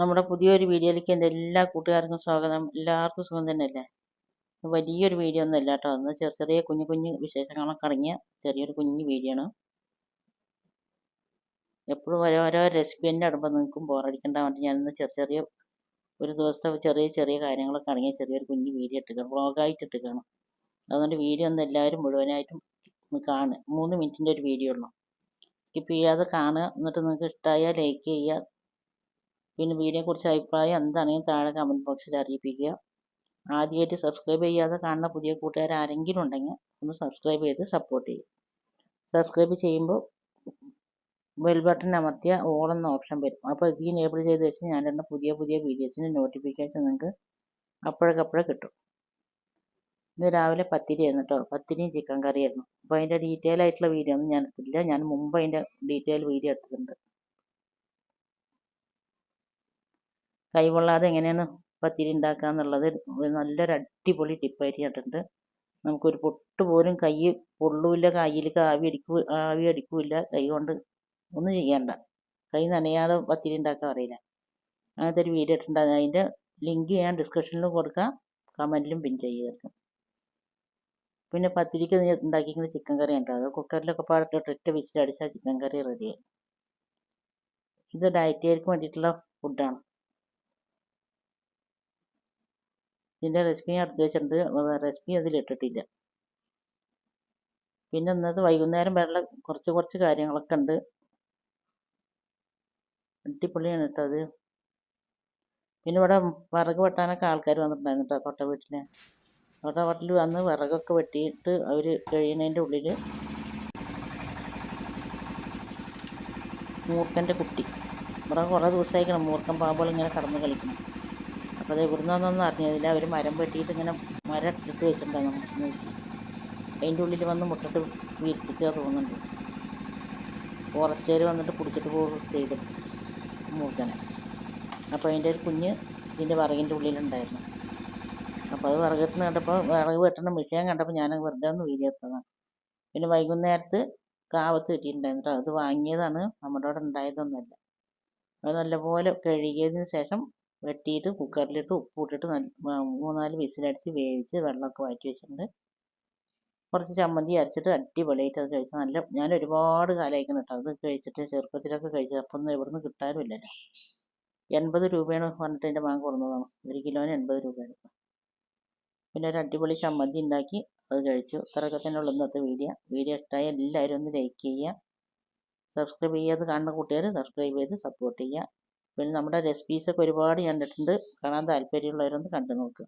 നമ്മുടെ പുതിയൊരു വീഡിയോയിലേക്ക് എന്റെ എല്ലാ കൂട്ടുകാർക്കും സ്വാഗതം. എല്ലാവർക്കും സുഖം തന്നെയല്ലേ? വലിയൊരു വീഡിയോ ഒന്നും കേട്ടോ. ഒന്ന് ചെറിയ ചെറിയ കുഞ്ഞു കുഞ്ഞു വിശേഷങ്ങളൊക്കെ അടങ്ങിയ ചെറിയൊരു കുഞ്ഞു വീഡിയോ ആണ്. എപ്പോഴും ഓരോരോ റെസിപ്പി തന്നെ ഇടുമ്പോൾ നിങ്ങൾക്കും ബോറടിക്കേണ്ട വേണ്ടി ഞാനിന്ന് ചെറിയ ചെറിയ ഒരു ദിവസത്തെ ചെറിയ ചെറിയ കാര്യങ്ങളൊക്കെ അടങ്ങിയ ചെറിയൊരു കുഞ്ഞു വീഡിയോ ഇട്ടിക്കണം. വ്ളോഗായിട്ട് ഇട്ടിക്കണം. അതുകൊണ്ട് വീഡിയോ ഒന്ന് എല്ലാവരും മുഴുവനായിട്ടും കാണുക. മൂന്ന് മിനിറ്റിന്റെ ഒരു വീഡിയോ ഉള്ളൂ. സ്കിപ്പ് ചെയ്യാതെ കാണുക. എന്നിട്ട് നിങ്ങൾക്ക് ഇഷ്ടമായാൽ ലൈക്ക് ചെയ്യുക. പിന്നെ വീഡിയോയെക്കുറിച്ച് അഭിപ്രായം എന്താണെങ്കിലും താഴെ കമന്റ് ബോക്സിൽ അറിയിപ്പിക്കുക. ആദ്യമായിട്ട് സബ്സ്ക്രൈബ് ചെയ്യാതെ കാണുന്ന പുതിയ കൂട്ടുകാർ ആരെങ്കിലും ഉണ്ടെങ്കിൽ ഒന്ന് സബ്സ്ക്രൈബ് ചെയ്ത് സപ്പോർട്ട് ചെയ്യുക. സബ്സ്ക്രൈബ് ചെയ്യുമ്പോൾ ബെൽ ബട്ടൺ അമർത്തിയ ഓൾ എന്ന ഓപ്ഷൻ വരും. അപ്പോൾ ഇത് എനേബിൾ ചെയ്ത് വെച്ച് ഞാൻ തന്നെ പുതിയ പുതിയ വീഡിയോസിന് നോട്ടിഫിക്കേഷൻ നിങ്ങൾക്ക് അപ്പോഴേക്കപ്പോഴേ കിട്ടും. ഇന്ന് രാവിലെ പത്തിരി ആയിരുന്നു കേട്ടോ പത്തിരിയും ചിക്കൻ കറിയായിരുന്നു അപ്പോൾ അതിന്റെ ഡീറ്റെയിൽ ആയിട്ടുള്ള വീഡിയോ ഒന്നും ഞാൻ എടുത്തിട്ടില്ല. ഞാൻ മുമ്പ് അതിന്റെ ഡീറ്റെയിൽ വീഡിയോ എടുത്തിട്ടുണ്ട്. കൈകൊള്ളാതെ എങ്ങനെയാണ് പത്തിരി ഉണ്ടാക്കുക എന്നുള്ളത് നല്ലൊരു അടിപൊളി ടിപ്പായിട്ട് നമുക്ക് നമുക്കൊരു പൊട്ട് പോലും കൈ പൊള്ളൂല്ല കയ്യിലേക്ക് ആവി അടിക്കൂ ആവി അടിക്കൂല കൈ കൊണ്ട് ഒന്നും ചെയ്യണ്ട. കൈ നനയാതെ പത്തിരി ഉണ്ടാക്കാൻ അറിയില്ല. അങ്ങനത്തെ ഒരു വീഡിയോ ഇട്ടിട്ടുണ്ട്. അതിന്റെ ലിങ്ക് ഞാൻ ഡിസ്ക്രിപ്ഷനിൽ കൊടുക്കാം. കമന്റിലും പിൻ ചെയ്യുക പിന്നെ പത്തിരിക്ക് ഉണ്ടാക്കിയിരിക്കുന്ന ചിക്കൻ കറി ഉണ്ടാവും അത് കുക്കറിലൊക്കെ പാടിട്ട് ഒറ്റ വിസിലടിച്ചാൽ ചിക്കൻ കറി റെഡിയായി ഇത് ഡയറ്റുകാർക്ക് വേണ്ടിയിട്ടുള്ള ഫുഡാണ് ഇതിന്റെ റെസിപ്പി ഞാൻ എടുത്ത് വെച്ചിട്ടുണ്ട്. റെസിപ്പി അതിലിട്ടിട്ടില്ല പിന്നെ ഇന്നത് വൈകുന്നേരം വരെയുള്ള കുറച്ച് കുറച്ച് കാര്യങ്ങളൊക്കെ ഉണ്ട്. അടിപൊളിയാണ് കേട്ടോ അത്. പിന്നെ ഇവിടെ വിറക് വെട്ടാനൊക്കെ ആൾക്കാർ വന്നിട്ടുണ്ടായിരുന്നു കേട്ടോ തൊട്ട വീട്ടിൽ തൊട്ട വീട്ടിൽ വന്ന് വിറകൊക്കെ വെട്ടിയിട്ട് അവർ കഴിയുന്നതിന്റെ ഉള്ളിൽ മൂർക്കന്റെ കുട്ടി. ഇവിടെ കുറേ ദിവസമായിരിക്കണം മൂർക്കൻ പാമ്പുകൾ ഇങ്ങനെ കടന്ന് കളിക്കണം അപ്പോൾ അത് ഇവിടുന്ന് നിന്നൊന്നും അറിഞ്ഞതില്ല. അവർ മരം വെട്ടിയിട്ട് ഇങ്ങനെ മരം ഇട്ടിട്ട് വെച്ചിട്ടുണ്ടാകും നമുക്ക് വെച്ച്. അതിന്റെ ഉള്ളിൽ വന്ന് മുട്ടിട്ട് വിരിച്ചിട്ട് തോന്നുന്നുണ്ട്. ഫോറസ്റ്റുകാർ വന്നിട്ട് പിടിച്ചിട്ട് പോകും ചെയ്തു. മൂർക്കനെ അപ്പോൾ അതിന്റെ ഒരു കുഞ്ഞ് ഇതിന്റെ വിറകിന്റെ ഉള്ളിലുണ്ടായിരുന്നു. അപ്പോൾ അത് വിറകെത്തുന്ന കണ്ടപ്പോൾ വിറക് വെട്ടണ വിഷയം കണ്ടപ്പോൾ ഞാൻ വെറുതെ ഒന്ന് വീഡിയോ എടുത്തതാണ്. പിന്നെ വൈകുന്നേരത്ത് കാവത്ത് കിട്ടിയിട്ടുണ്ടായിരുന്നു കേട്ടോ. അത് വാങ്ങിയതാണ്. നമ്മുടെ അവിടെ ഉണ്ടായതൊന്നുമല്ല. അത് നല്ലപോലെ കഴുകിയതിന് ശേഷം വെട്ടിയിട്ട് കുക്കറിലിട്ട് ഉപ്പിട്ടിട്ട് മൂന്നാൽ വിസിലടിച്ച് വേവിച്ച് വെള്ളമൊക്കെ മാറ്റി വെച്ചിട്ടുണ്ട്. കുറച്ച് ചമ്മന്തി അരച്ചിട്ട് അടിപൊളിയായിട്ട് അത് കഴിച്ചു നല്ല ഞാൻ ഒരുപാട് കാലമായിക്കണം കേട്ടോ അത് കഴിച്ചിട്ട് ചെറുപ്പത്തിലൊക്കെ കഴിച്ചത് അപ്പം ഒന്നും എവിടെ നിന്ന് കിട്ടാറുമില്ലല്ലോ എൺപത് രൂപയാണ് പറഞ്ഞിട്ട് എന്റെ മാങ്ങ കൊടുന്നതാണ് ഒരു കിലോന് എൺപത് രൂപയാണ്. പിന്നെ ഒരു അടിപൊളി ചമ്മന്തി ഉണ്ടാക്കി അത് കഴിച്ചു. ഇത്രയൊക്കെ തന്നെ ഉള്ളൂ ഇന്നത്തെ വീഡിയോ. വീഡിയോ ഇഷ്ടമായ എല്ലാവരും ഒന്ന് ലൈക്ക് ചെയ്യുക. സബ്സ്ക്രൈബ് ചെയ്യാതെ കാണുന്ന കൂട്ടുകാർ സബ്സ്ക്രൈബ് ചെയ്ത് സപ്പോർട്ട് ചെയ്യുക. പിന്നെ നമ്മുടെ റെസിപ്പീസൊക്കെ ഒരുപാട് കണ്ടിട്ടുണ്ട്. കാണാൻ താല്പര്യമുള്ളവരൊന്ന് കണ്ടു നോക്കുക